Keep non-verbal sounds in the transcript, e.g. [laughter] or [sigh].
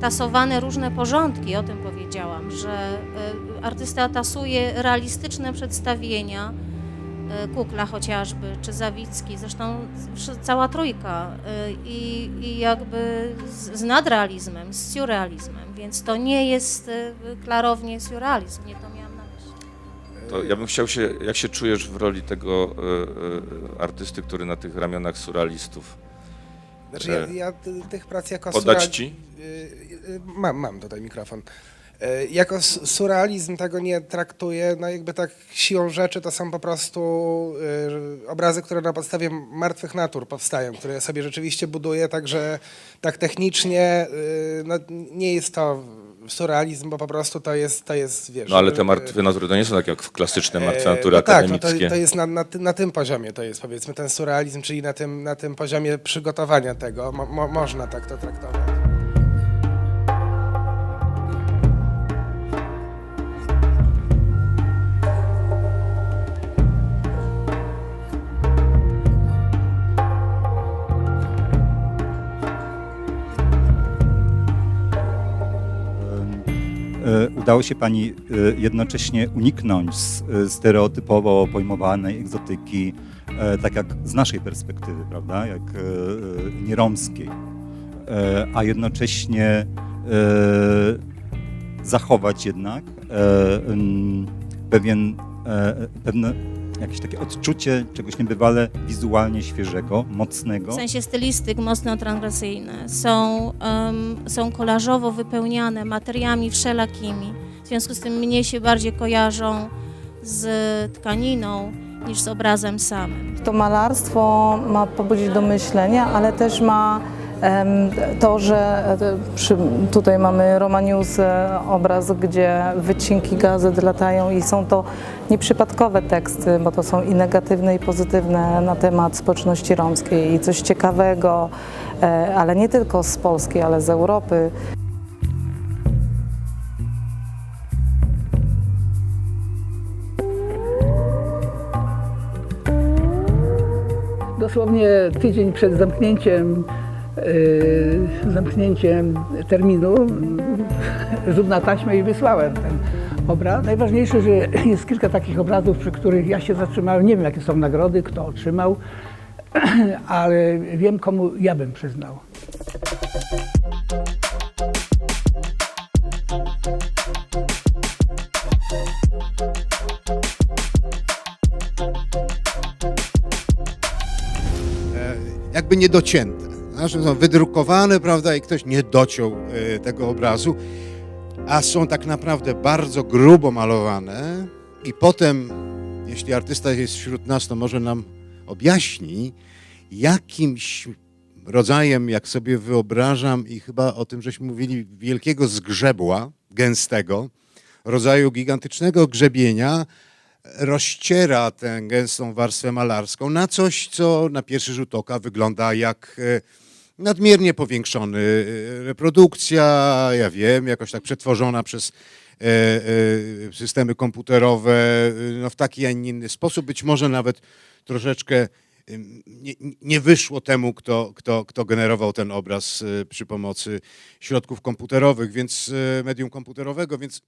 tasowane różne porządki, o tym powiedziałam, że e, artysta tasuje realistyczne przedstawienia, e, Kukla chociażby, czy Zawicki, zresztą cała trójka e, i, i jakby z, z nadrealizmem, z surrealizmem, więc to nie jest klarownie surrealizm, nie to miałam na myśli. To ja bym chciał się, jak się czujesz w roli tego artysty, który na tych ramionach surrealistów? Znaczy ja, ja ty- tych prac jako Podać surreal- ci? Y, y, Mam, mam tutaj mikrofon. Y, Jako surrealizm tego nie traktuję, no jakby tak siłą rzeczy to są po prostu obrazy, które na podstawie martwych natur powstają, które ja sobie rzeczywiście buduję, także tak technicznie no, nie jest to surrealizm, bo po prostu to jest, to jest wiesz... No ale te y, martwe natury to nie są tak jak w klasyczne martwe E, natury no tak, no to, to jest na, na, na tym poziomie, to jest powiedzmy ten surrealizm, czyli na tym, na tym poziomie przygotowania tego. Mo, mo, można tak to traktować. Udało się Pani e, jednocześnie uniknąć e, stereotypowo pojmowanej egzotyki, e, tak jak z naszej perspektywy, prawda, jak e, e, nieromskiej, E, a jednocześnie e, zachować jednak e, pewien, e, pewne jakieś takie odczucie czegoś niebywale wizualnie świeżego, mocnego. W sensie stylistyk mocno transgresyjne, są, em, są kolażowo wypełniane materiami wszelakimi. W związku z tym mnie się bardziej kojarzą z tkaniną niż z obrazem samym. To malarstwo ma pobudzić do myślenia, ale też ma to, że e, przy, tutaj mamy Romanius e, obraz, gdzie wycinki gazet latają i są to nieprzypadkowe teksty, bo to są i negatywne i pozytywne na temat społeczności romskiej i coś ciekawego, e, ale nie tylko z Polski, ale z Europy. Dosłownie tydzień przed zamknięciem, yy, zamknięciem terminu rzut na taśmę i wysłałem ten obraz. Najważniejsze, że jest kilka takich obrazów, przy których ja się zatrzymałem. Nie wiem, jakie są nagrody, kto otrzymał, [clears throat] ale wiem, komu ja bym przyznał. jakby niedocięte. Są wydrukowane, prawda, i ktoś nie dociął e, tego obrazu, a są tak naprawdę bardzo grubo malowane. I potem, jeśli artysta jest wśród nas, to może nam objaśni, jakimś rodzajem, jak sobie wyobrażam i chyba o tym żeśmy mówili, wielkiego zgrzebła gęstego, rodzaju gigantycznego grzebienia, rozciera tę gęstą warstwę malarską na coś, co na pierwszy rzut oka wygląda jak e, nadmiernie powiększony reprodukcja, ja wiem, jakoś tak przetworzona przez e, e, systemy komputerowe no, w taki, a nie inny sposób. Być może nawet troszeczkę nie, nie wyszło temu, kto, kto, kto generował ten obraz e, przy pomocy środków komputerowych, więc medium komputerowego, więc